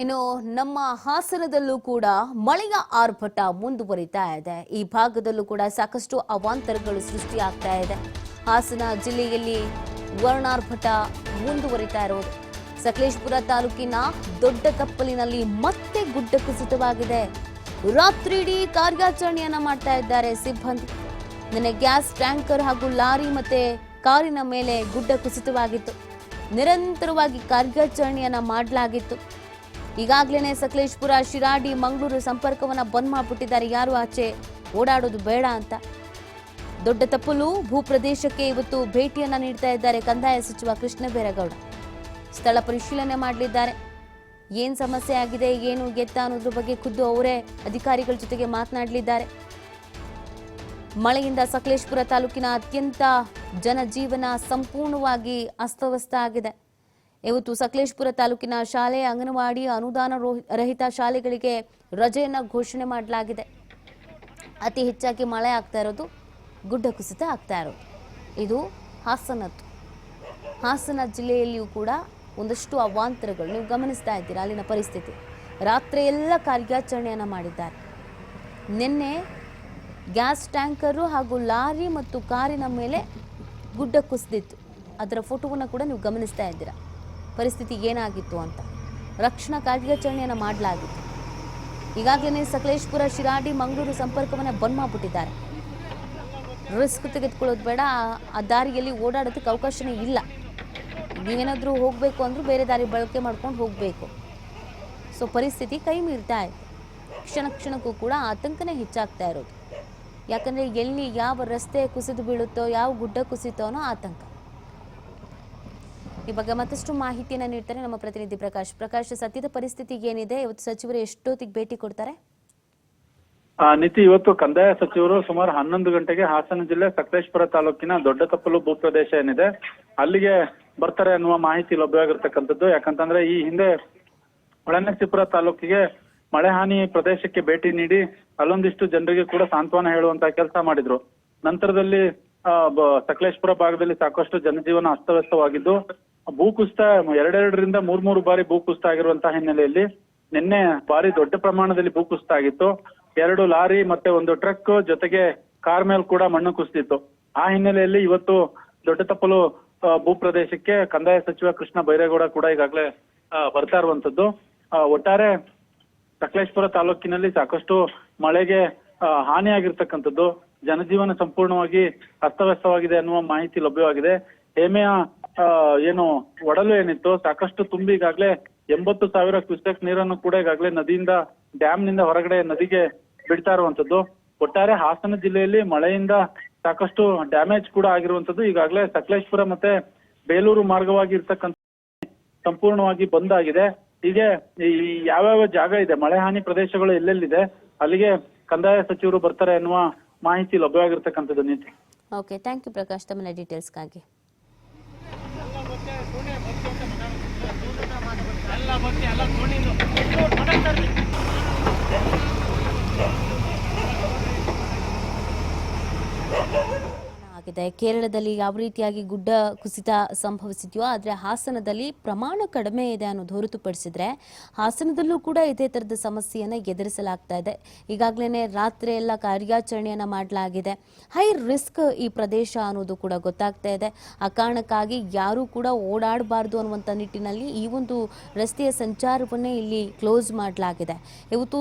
ಇನ್ನು ನಮ್ಮ ಹಾಸನದಲ್ಲೂ ಕೂಡ ಮಳೆಯ ಆರ್ಭಟ ಮುಂದುವರಿತಾ ಇದೆ. ಈ ಭಾಗದಲ್ಲೂ ಕೂಡ ಸಾಕಷ್ಟು ಅವಾಂತರಗಳು ಸೃಷ್ಟಿಯಾಗ್ತಾ ಇದೆ. ಹಾಸನ ಜಿಲ್ಲೆಯಲ್ಲಿ ವರ್ಣಾರ್ಭಟ ಮುಂದುವರಿತಾ ಇರೋದು. ಸಕಲೇಶ್ಪುರ ತಾಲೂಕಿನ ದೊಡ್ಡ ಕಪ್ಪಲಿನಲ್ಲಿ ಮತ್ತೆ ಗುಡ್ಡ ಕುಸಿತವಾಗಿದೆ. ರಾತ್ರಿಡೀ ಕಾರ್ಯಾಚರಣೆಯನ್ನ ಮಾಡ್ತಾ ಇದ್ದಾರೆ ಸಿಬ್ಬಂದಿ. ನಿನ್ನೆ ಗ್ಯಾಸ್, ಟ್ಯಾಂಕರ್ ಹಾಗೂ ಲಾರಿ ಮತ್ತೆ ಕಾರಿನ ಮೇಲೆ ಗುಡ್ಡ ಕುಸಿತವಾಗಿತ್ತು. ನಿರಂತರವಾಗಿ ಕಾರ್ಯಾಚರಣೆಯನ್ನ ಮಾಡಲಾಗಿತ್ತು. ಈಗಾಗಲೇ ಸಕಲೇಶ್ಪುರ, ಶಿರಾಡಿ, ಮಂಗಳೂರು ಸಂಪರ್ಕವನ್ನ ಬಂದ್ ಮಾಡ್ಬಿಟ್ಟಿದ್ದಾರೆ. ಯಾರು ಆಚೆ? ಓಡಾಡೋದು ಬೇಡ ಅಂತ. ದೊಡ್ಡ ತಪ್ಪಲು ಭೂಪ್ರದೇಶಕ್ಕೆ ಇವತ್ತು ಭೇಟಿಯನ್ನ ನೀಡ್ತಾ ಇದ್ದಾರೆ ಕಂದಾಯ ಸಚಿವ ಕೃಷ್ಣ ಬೈರೇಗೌಡ ಸ್ಥಳ ಪರಿಶೀಲನೆ ಮಾಡಲಿದ್ದಾರೆ. ಏನು ಸಮಸ್ಯೆ ಆಗಿದೆ, ಏನು ಗೆತ್ತ ಅನ್ನೋದ್ರ ಬಗ್ಗೆ ಖುದ್ದು ಅವರೇ ಅಧಿಕಾರಿಗಳ ಜೊತೆಗೆ ಮಾತನಾಡಲಿದ್ದಾರೆ. ಮಳೆಯಿಂದ ಸಕಲೇಶ್ಪುರ ತಾಲೂಕಿನ ಅತ್ಯಂತ ಜನಜೀವನ ಸಂಪೂರ್ಣವಾಗಿ ಅಸ್ತವ್ಯಸ್ತ ಆಗಿದೆ. ಇವತ್ತು ಸಕಲೇಶ್ಪುರ ತಾಲೂಕಿನ ಶಾಲೆ, ಅಂಗನವಾಡಿ, ಅನುದಾನ ರಹಿತ ಶಾಲೆಗಳಿಗೆ ರಜೆಯನ್ನು ಘೋಷಣೆ ಮಾಡಲಾಗಿದೆ. ಅತಿ ಹೆಚ್ಚಾಗಿ ಮಳೆ ಆಗ್ತಾ ಇರೋದು, ಗುಡ್ಡ ಕುಸಿತ ಆಗ್ತಾ ಇರೋದು. ಇದು ಹಾಸನದ್ದು. ಹಾಸನ ಜಿಲ್ಲೆಯಲ್ಲಿಯೂ ಕೂಡ ಒಂದಷ್ಟು ಅವಾಂತರಗಳು. ನೀವು ಗಮನಿಸ್ತಾ ಇದ್ದೀರಾ ಅಲ್ಲಿನ ಪರಿಸ್ಥಿತಿ? ರಾತ್ರಿ ಎಲ್ಲ ಕಾರ್ಯಾಚರಣೆಯನ್ನು ಮಾಡಿದ್ದಾರೆ. ನಿನ್ನೆ ಗ್ಯಾಸ್ ಟ್ಯಾಂಕರು ಹಾಗೂ ಲಾರಿ ಮತ್ತು ಕಾರಿನ ಮೇಲೆ ಗುಡ್ಡ ಕುಸಿದಿತ್ತು. ಅದರ ಫೋಟೋವನ್ನು ಕೂಡ ನೀವು ಗಮನಿಸ್ತಾ ಇದ್ದೀರಾ? ಪರಿಸ್ಥಿತಿ ಏನಾಗಿತ್ತು ಅಂತ. ರಕ್ಷಣಾ ಕಾರ್ಯಾಚರಣೆಯನ್ನು ಮಾಡಲಾಗಿತ್ತು. ಈಗಾಗಲೇ ಸಕಲೇಶ್ಪುರ, ಶಿರಾಡಿ, ಮಂಗಳೂರು ಸಂಪರ್ಕವನ್ನು ಬಂದ್ ಮಾಡಿಬಿಟ್ಟಿದ್ದಾರೆ. ರಿಸ್ಕ್ ತೆಗೆದುಕೊಳ್ಳೋದು ಬೇಡ, ಆ- ದಾರಿಯಲ್ಲಿ ಓಡಾಡೋದಕ್ಕೆ ಅವಕಾಶನೇ ಇಲ್ಲ. ನೀವೇನಾದರೂ ಹೋಗಬೇಕು ಅಂದರೂ ಬೇರೆ ದಾರಿ ಬಳಕೆ ಮಾಡ್ಕೊಂಡು ಹೋಗಬೇಕು. ಸೊ ಪರಿಸ್ಥಿತಿ ಕೈ ಮೀರ್ತಾ ಇದೆ ಕ್ಷಣ ಕ್ಷಣಕ್ಕೂ ಕೂಡ ಆತಂಕನೇ ಹೆಚ್ಚಾಗ್ತಾ ಇರೋದು. ಯಾಕಂದರೆ ಎಲ್ಲಿ ಯಾವ ರಸ್ತೆ ಕುಸಿದು ಬೀಳುತ್ತೋ, ಯಾವ ಗುಡ್ಡ ಕುಸಿತೋ ಆತಂಕ. ಈ ಬಗ್ಗೆ ಮತ್ತಷ್ಟು ಮಾಹಿತಿಯನ್ನು ನೀಡ್ತಾರೆ ನಮ್ಮ ಪ್ರತಿನಿಧಿ ಪ್ರಕಾಶ್. ಪ್ರಕಾಶ್, ಸದ್ಯದ ಪರಿಸ್ಥಿತಿ ಏನಿದೆ? ಇವತ್ತು ಸಚಿವರು ಎಷ್ಟೊತ್ತಿಗೆ ಭೇಟಿ ಕೊಡ್ತಾರೆ? ನಿತಿ ಇವತ್ತು ಕಂದಾಯ ಸಚಿವರು ಸುಮಾರು ಹನ್ನೊಂದು ಗಂಟೆಗೆ ಹಾಸನ ಜಿಲ್ಲೆ ಸಕಲೇಶ್ಪುರ ತಾಲೂಕಿನ ದೊಡ್ಡ ತಪ್ಪಲು ಭೂಪ್ರದೇಶ ಏನಿದೆ, ಅಲ್ಲಿಗೆ ಬರ್ತಾರೆ ಅನ್ನುವ ಮಾಹಿತಿ ಲಭ್ಯವಾಗಿರ್ತಕ್ಕಂಥದ್ದು. ಯಾಕಂತಂದ್ರೆ ಈ ಹಿಂದೆ ಹೊಳೆನರಸೀಪುರ ತಾಲೂಕಿಗೆ ಮಳೆ ಹಾನಿ ಪ್ರದೇಶಕ್ಕೆ ಭೇಟಿ ನೀಡಿ ಅಲ್ಲೊಂದಿಷ್ಟು ಜನರಿಗೆ ಕೂಡ ಸಾಂತ್ವನ ಹೇಳುವಂತ ಕೆಲಸ ಮಾಡಿದ್ರು. ನಂತರದಲ್ಲಿ ಸಕಲೇಶ್ಪುರ ಭಾಗದಲ್ಲಿ ಸಾಕಷ್ಟು ಜನಜೀವನ ಅಸ್ತವ್ಯಸ್ತವಾಗಿದ್ದು ಭೂಕುಸಿತ ಎರಡೆರಡರಿಂದ ಮೂರ್ ಮೂರು ಬಾರಿ ಭೂಕುಸಿತ ಆಗಿರುವಂತಹ ಹಿನ್ನೆಲೆಯಲ್ಲಿ ನಿನ್ನೆ ಭಾರಿ ದೊಡ್ಡ ಪ್ರಮಾಣದಲ್ಲಿ ಭೂಕುಸಿತ ಆಗಿತ್ತು. ಎರಡು ಲಾರಿ ಮತ್ತೆ ಒಂದು ಟ್ರಕ್ ಜೊತೆಗೆ ಕಾರ್ ಮೇಲ್ ಕೂಡ ಮಣ್ಣು ಕುಸಿದಿತ್ತು. ಆ ಹಿನ್ನೆಲೆಯಲ್ಲಿ ಇವತ್ತು ದೊಡ್ಡ ತಪ್ಪಲು ಭೂ ಭೂಪ್ರದೇಶಕ್ಕೆ ಕಂದಾಯ ಸಚಿವ ಕೃಷ್ಣ ಬೈರೇಗೌಡ ಕೂಡ ಈಗಾಗಲೇ ಬರ್ತಾ ಇರುವಂತದ್ದು. ಒಟ್ಟಾರೆ ಸಕಲೇಶ್ಪುರ ತಾಲೂಕಿನಲ್ಲಿ ಸಾಕಷ್ಟು ಮಳೆಗೆ ಹಾನಿಯಾಗಿರ್ತಕ್ಕಂಥದ್ದು. ಜನಜೀವನ ಸಂಪೂರ್ಣವಾಗಿ ಅಸ್ತವ್ಯಸ್ತವಾಗಿದೆ ಅನ್ನುವ ಮಾಹಿತಿ ಲಭ್ಯವಾಗಿದೆ. ಹೇಮೆಯ ಏನು ಒಡಲು ಏನಿತ್ತು? ಸಾಕಷ್ಟು ತುಂಬಿ ಈಗಾಗಲೇ ಎಂಬತ್ತು ಸಾವಿರ ಕ್ಯೂಸೆಕ್ ನೀರನ್ನು ಕೂಡ ಈಗಾಗಲೇ ನದಿಯಿಂದ ಡ್ಯಾಮ್ನಿಂದ ಹೊರಗಡೆ ನದಿಗೆ ಬಿಡ್ತಾ ಇರುವಂತದ್ದು ಒಟ್ಟಾರೆ ಹಾಸನ ಜಿಲ್ಲೆಯಲ್ಲಿ ಮಳೆಯಿಂದ ಸಾಕಷ್ಟು ಡ್ಯಾಮೇಜ್ ಕೂಡ ಆಗಿರುವಂತದ್ದು ಈಗಾಗಲೇ ಸಕಲೇಶ್ಪುರ ಮತ್ತೆ ಬೇಲೂರು ಮಾರ್ಗವಾಗಿ ಇರ್ತಕ್ಕಂಥ ಸಂಪೂರ್ಣವಾಗಿ ಬಂದ್ ಆಗಿದೆ. ಹೀಗೆ ಈ ಯಾವ್ಯಾವ ಜಾಗ ಇದೆ? ಮಳೆ ಹಾನಿ ಪ್ರದೇಶಗಳು ಎಲ್ಲೆಲ್ಲಿದೆ? ಅಲ್ಲಿಗೆ ಕಂದಾಯ ಸಚಿವರು ಬರ್ತಾರೆ ಅನ್ನುವ ಮಾಹಿತಿ ಲಭ್ಯವಾಗಿರ್ತಕ್ಕಂಥದ್ದು ನೀತಿ. ಓಕೆ ಥ್ಯಾಂಕ್ ಯು ಪ್ರಕಾಶ್ ತಮ್ಮ ಡೀಟೇಲ್ಸ್ಗಾಗಿ ಭಕ್ತಿ ಎಲ್ಲ ತೋಣಿದ್ದು ಆಗಿದೆ. ಕೇರಳದಲ್ಲಿ ಯಾವ ರೀತಿಯಾಗಿ ಗುಡ್ಡ ಕುಸಿತ ಸಂಭವಿಸಿದೆಯೋ, ಆದರೆ ಹಾಸನದಲ್ಲಿ ಪ್ರಮಾಣ ಕಡಿಮೆ ಇದೆ ಅನ್ನೋದು ಹೊರತುಪಡಿಸಿದ್ರೆ ಹಾಸನದಲ್ಲೂ ಕೂಡ ಇದೇ ಥರದ ಸಮಸ್ಯೆಯನ್ನು ಎದುರಿಸಲಾಗ್ತಾ ಇದೆ. ಈಗಾಗಲೇ ರಾತ್ರಿ ಎಲ್ಲ ಕಾರ್ಯಾಚರಣೆಯನ್ನು ಮಾಡಲಾಗಿದೆ. ಹೈ ರಿಸ್ಕ್ ಈ ಪ್ರದೇಶ ಅನ್ನೋದು ಕೂಡ ಗೊತ್ತಾಗ್ತಾ ಇದೆ. ಆ ಕಾರಣಕ್ಕಾಗಿ ಯಾರೂ ಕೂಡ ಓಡಾಡಬಾರ್ದು ಅನ್ನುವಂಥ ನಿಟ್ಟಿನಲ್ಲಿ ಈ ಒಂದು ರಸ್ತೆಯ ಸಂಚಾರವನ್ನೇ ಇಲ್ಲಿ ಕ್ಲೋಸ್ ಮಾಡಲಾಗಿದೆ. ಇವತ್ತು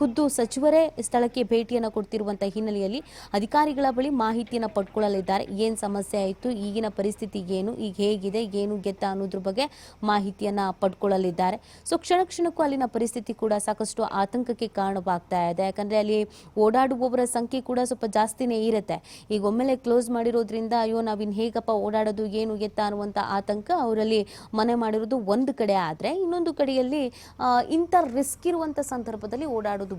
ಖುದ್ದು ಸಚಿವರೇ ಸ್ಥಳಕ್ಕೆ ಭೇಟಿಯನ್ನು ಕೊಡ್ತಿರುವಂಥ ಹಿನ್ನೆಲೆಯಲ್ಲಿ ಅಧಿಕಾರಿಗಳ ಬಳಿ ಮಾಹಿತಿಯನ್ನು ಪಡ್ಕೊಳ್ಳಲಿದ್ದಾರೆ ಏನು ಸಮಸ್ಯೆ ಆಯಿತು? ಈಗಿನ ಪರಿಸ್ಥಿತಿ ಏನು? ಈಗ ಹೇಗಿದೆ? ಏನು ಗೆತ್ತ ಅನ್ನೋದ್ರ ಬಗ್ಗೆ ಮಾಹಿತಿಯನ್ನ ಪಡ್ಕೊಳ್ಳಲಿದ್ದಾರೆ. ಸೊ ಕ್ಷಣ ಕ್ಷಣಕ್ಕೂ ಅಲ್ಲಿನ ಪರಿಸ್ಥಿತಿ ಕೂಡ ಸಾಕಷ್ಟು ಆತಂಕಕ್ಕೆ ಕಾರಣವಾಗ್ತಾ ಇದೆ. ಯಾಕಂದ್ರೆ ಅಲ್ಲಿ ಓಡಾಡುವವರ ಸಂಖ್ಯೆ ಕೂಡ ಸ್ವಲ್ಪ ಜಾಸ್ತಿನೇ ಇರುತ್ತೆ. ಈಗ ಒಮ್ಮೆಲೆ ಕ್ಲೋಸ್ ಮಾಡಿರೋದ್ರಿಂದ, ಅಯ್ಯೋ, ನಾವಿನ್ ಹೇಗಪ್ಪ ಓಡಾಡೋದು? ಏನು ಗೆತ್ತ ಅನ್ನುವಂಥ ಆತಂಕ ಅವರಲ್ಲಿ ಮನೆ ಮಾಡಿರೋದು ಒಂದು ಕಡೆ ಆದರೆ, ಇನ್ನೊಂದು ಕಡೆಯಲ್ಲಿ ಇಂಥ ರಿಸ್ಕ್ ಇರುವಂಥ ಸಂದರ್ಭದಲ್ಲಿ ಓಡಾಡೋದು